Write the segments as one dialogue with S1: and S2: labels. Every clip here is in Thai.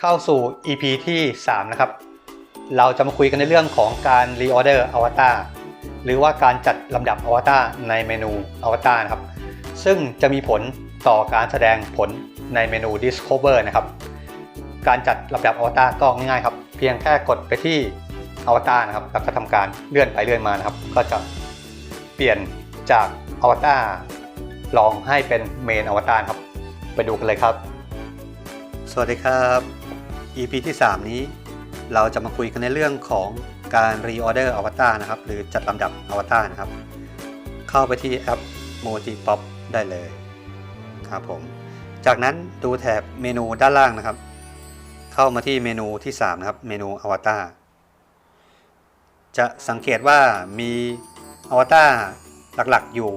S1: เข้าสู่ EP ที่ 3 นะครับ เราจะมาคุยกันในเรื่องของการ reorder avatar หรือว่าการจัดลำดับ avatar ในเมนู avatar นะครับ ซึ่งจะมีผลต่อการแสดงผลในเมนู discover นะครับ การจัดลำดับ avatar ก็ง่ายๆครับ เพียงแค่กดไปที่ avatar นะครับแล้วก็ทำการเลื่อนไปเลื่อนมานะครับ ก็จะเปลี่ยนจาก avatar ลองให้เป็น main avatar ครับ ไปดูกันเลยครับ สวัสดีครับ EP ที่ 3 นี้ เราจะมาคุยกันในเรื่องของการ reorder avatar นะครับ หรือจัดลำดับ avatar นะครับ เข้าไปที่แอป Multipop ได้เลยครับผม จากนั้นดูแถบเมนูด้านล่างนะครับ เข้ามาที่เมนูที่ 3 นะครับ เมนู avatar จะสังเกตว่ามีอวตารหลักๆอยู่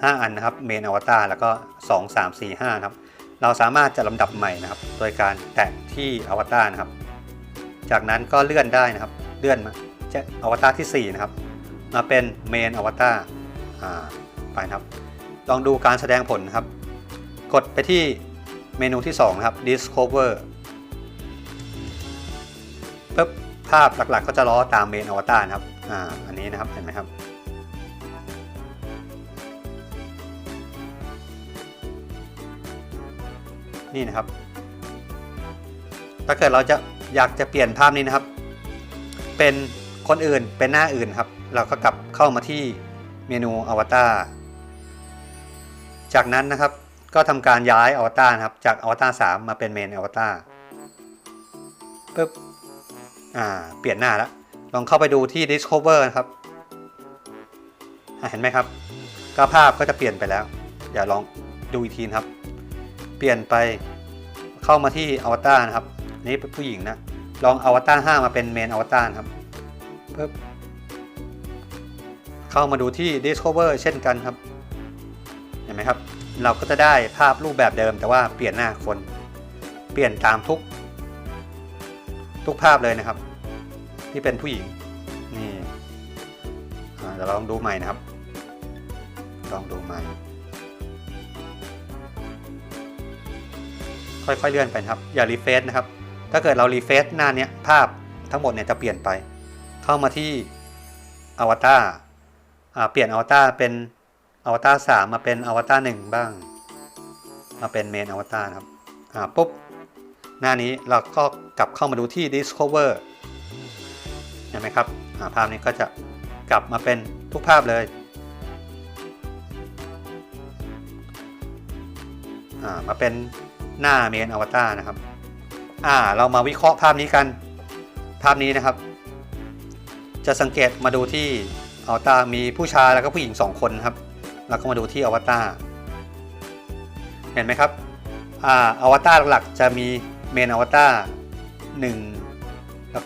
S1: 5 อันนะครับเมนอวตารแล้วก็ 2 3 4 5นะครับเราสามารถจะลำดับใหม่นะครับ โดยการแตะที่อวตารนะครับ จากนั้นก็เลื่อนได้นะครับ เลื่อนมาจะอวตารที่ 4 นะครับ มาเป็นเมนอวตารอ่าไปนะครับ ลองดูการแสดงผลนะครับ กดไปที่เมนูที่ 2 นะครับ discover ปุ๊บภาพหลักๆ ก็จะล้อตามเมนอวตารนะครับ อ่า อันนี้นะครับ เห็นไหมครับ นี่นะครับ ถ้าเกิดเราจะอยากจะเปลี่ยนภาพนี้นะครับ เป็นคนอื่นเป็นหน้าอื่นครับ เราก็กลับเข้ามาที่เมนูอวตารจากนั้นนะครับก็ทำการย้ายอวตารนะครับ จากอวตาร3มาเป็นเมนอวตารปึ๊บอ่าเปลี่ยนหน้าแล้วลองเข้าไปดูที่ Discover นะครับเห็นไหมครับก็ภาพก็จะเปลี่ยนไปแล้วอย่าลองดูอีกทีนะครับ เปลี่ยนไปเข้ามาที่อวตารนะครับนี้เป็นผู้หญิงนะลองอวตาร5มาเป็นเมนอวตารครับปึ๊บเข้ามาดูที่ Discover เช่นกันครับ เห็นไหมครับ เราก็จะได้ภาพรูปแบบเดิมแต่ว่าเปลี่ยนหน้าคน เปลี่ยนตามทุก ทุกภาพเลยนะครับ ที่เป็นผู้หญิง นี่เดี๋ยวเราลองดูใหม่นะครับ ลองดูใหม่ ค่อยๆเลื่อนไปครับอย่ารีเฟซนะครับ ถ้าเกิดเรารีเฟซหน้าเนี้ยภาพทั้งหมดเนี่ยจะเปลี่ยนไป เข้ามาที่อวตารเปลี่ยนอวตารเป็นอวตารสามมาเป็นอวตารหนึ่งบ้าง มาเป็นเมนอวตารครับอ่าปุ๊บหน้านี้เราก็กลับเข้ามาดูที่ Discover เห็นไหมครับาภาพนี้ก็จะกลับมาเป็นทุกภาพเลยมาเป็น หน้าเมนอวตารนะครับ อ่า เรามาวิเคราะห์ภาพนี้กัน ภาพนี้นะครับ จะสังเกตมาดูที่อวตารมีผู้ชายแล้วก็ผู้หญิงสองคนครับ แล้วก็มาดูที่อวตารเห็นไหมครับ อ่า อวตารหลักๆจะมีเมนอวตาร1แล้ว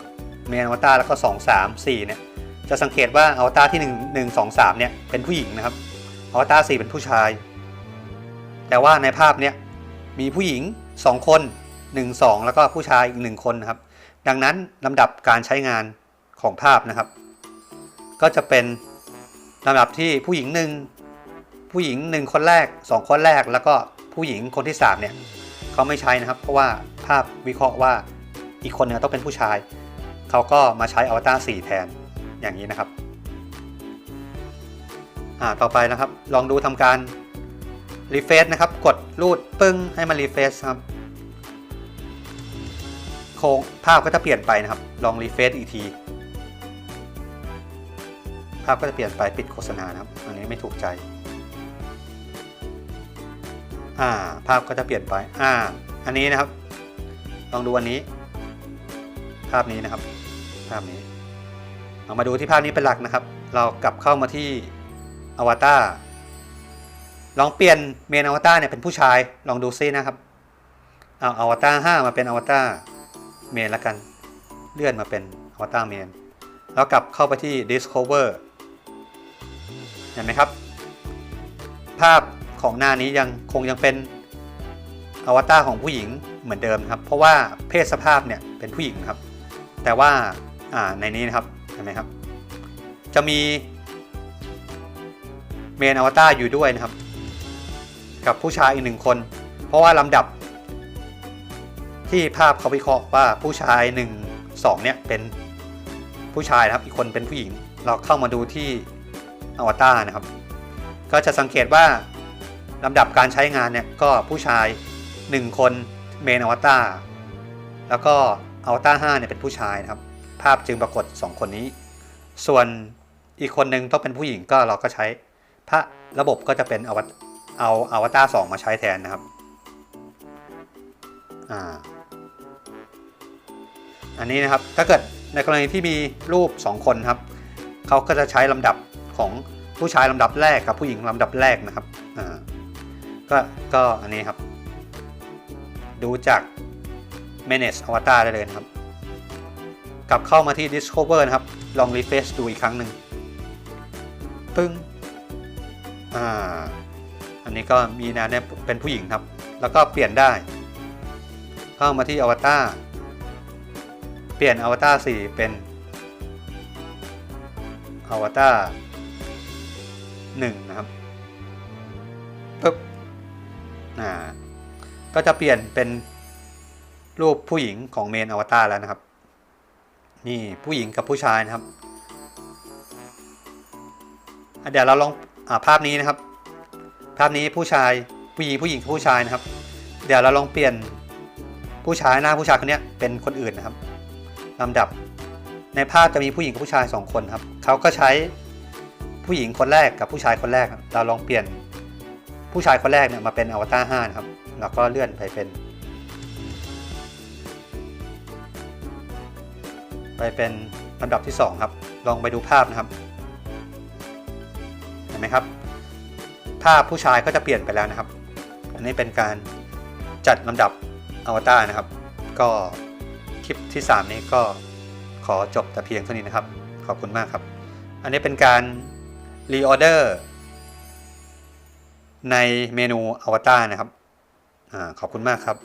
S1: เมนอวตารแล้วก็ 2 3 4เนี่ยจะสังเกตว่าอวตารที่ 1 1 2 3เนี่ยเป็นผู้หญิงนะครับอวตาร4เป็นผู้ชาย แต่ว่าในภาพเนี้ย มีผู้หญิง 2 คน 1 2 แล้วก็ผู้ชายอีก 1 คนนะครับ ดังนั้นลำดับการใช้งานของภาพนะครับ ก็จะเป็นลำดับที่ผู้หญิงหนึ่งผู้หญิง 1 คนแรก 2 คนแรกแล้วก็ผู้หญิงคนที่ 3 เนี่ยเขาไม่ใช้นะครับ เพราะว่าภาพวิเคราะห์ว่าอีกคนนี่ยต้องเป็นผู้ชาย เขาก็มาใช้อวตาร4แทนอย่างนี้นะครับ อ่าต่อไปนะครับ ลองดูทำการ รีเฟซนะครับ กดรูดปึ้งให้มันรีเฟซครับ โครงภาพก็จะเปลี่ยนไปนะครับ ลองรีเฟซอีกที ภาพก็จะเปลี่ยนไปปิดโฆษณานะครับ อันนี้ไม่ถูกใจ อ่า ภาพก็จะเปลี่ยนไป อ่า อันนี้นะครับ ลองดูอันนี้ ภาพนี้นะครับ ภาพนี้เอามาดูที่ภาพนี้เป็นหลักนะครับ เรากลับเข้ามาที่อวตาร ลองเปลี่ยนเมนอวตารเนี่ยเป็นผู้ชายลองดูซินะครับ เอาอวตาร5มาเป็นอวตารเมนละกัน เลื่อนมาเป็นอวตารเมนแล้วกลับเข้าไปที่ Discover เห็นไหมครับ ภาพของหน้านี้ยังคงยังเป็นอวตารของผู้หญิงเหมือนเดิมครับ เพราะว่าเพศสภาพเนี่ยเป็นผู้หญิงครับ แต่ว่าอ่าในนี้นะครับเห็นไหมครับ จะมีเมนอวตารอยู่ด้วยนะครับ กับผู้ชายอีกหนึ่งคน เพราะว่าลำดับ ที่ภาพเขาวิเคราะห์ว่าผู้ชาย1 2เนี่ยเป็นผู้ชายนะครับ อีกคนเป็นผู้หญิง เราเข้ามาดูที่อวตารนะครับ ก็จะสังเกตว่าลำดับการใช้งานเนี่ยก็ผู้ชาย 1 คนเมนอวตารแล้วก็อวตาร5เนี่ยเป็นผู้ชายนะครับ ภาพจึงปรากฏ 2 คนนี้ ส่วนอีกคนหนึ่งต้องเป็นผู้หญิงก็เราก็ใช้พระระบบก็จะเป็นอวตาร เอาอวตาร2มาใช้แทนนะครับ อ่า อันนี้นะครับ ถ้าเกิดในกรณีที่มีรูป 2 คนครับ เขาก็จะใช้ลำดับของผู้ชายลำดับแรกกับผู้หญิงลำดับแรกนะครับ อ่า ก็ ก็อันนี้ครับ ดูจาก manage avatar ได้เลยนะครับ กลับเข้ามาที่ discover นะครับ ลอง refresh ดูอีกครั้งหนึ่ง ปึ้ง อ่า อันนี้ก็มีนวเนี่ยเป็นผู้หญิงครับ แล้วก็เปลี่ยนได้ เข้ามาที่อวตารเปลี่ยนอวตาร4เป็นอวตาร1นะครับปึ๊บอ่าก็จะเปลี่ยนเป็นรูปผู้หญิงของเมนอวตารแล้วนะครับ นี่ผู้หญิงกับผู้ชายนะครับเดี๋ยวเราลองอภาพนี้นะครับ ภาพนี้ผู้ชายผู้หญิงผู้หญิงผู้ชายนะครับ เดี๋ยวเราลองเปลี่ยนผู้ชายหน้าผู้ชายคนนี้เป็นคนอื่นนะครับลำดับ ในภาพจะมีผู้หญิงกับผู้ชายสองคนครับเขาก็ใช้ผู้หญิงคนแรกกับผู้ชายคนแรกรเราลองเปลี่ยนผู้ชายคนแรกเนี่ยมาเป็นอวตาร5นะครับแล้วก็เลื่อนไปเป็น ไปเป็นลำดับที่ 2 ครับ ลองไปดูภาพนะครับ เห็นไหมครับ ภาพผู้ชายก็จะเปลี่ยนไปแล้วนะครับ อันนี้เป็นการจัดลำดับอวตารนะครับ ก็คลิปที่ 3 นี้ก็ขอจบแต่เพียงเท่านี้นะครับ ขอบคุณมากครับ อันนี้เป็นการรีออเดอร์ในเมนูอวตารนะครับอขอบคุณมากครับ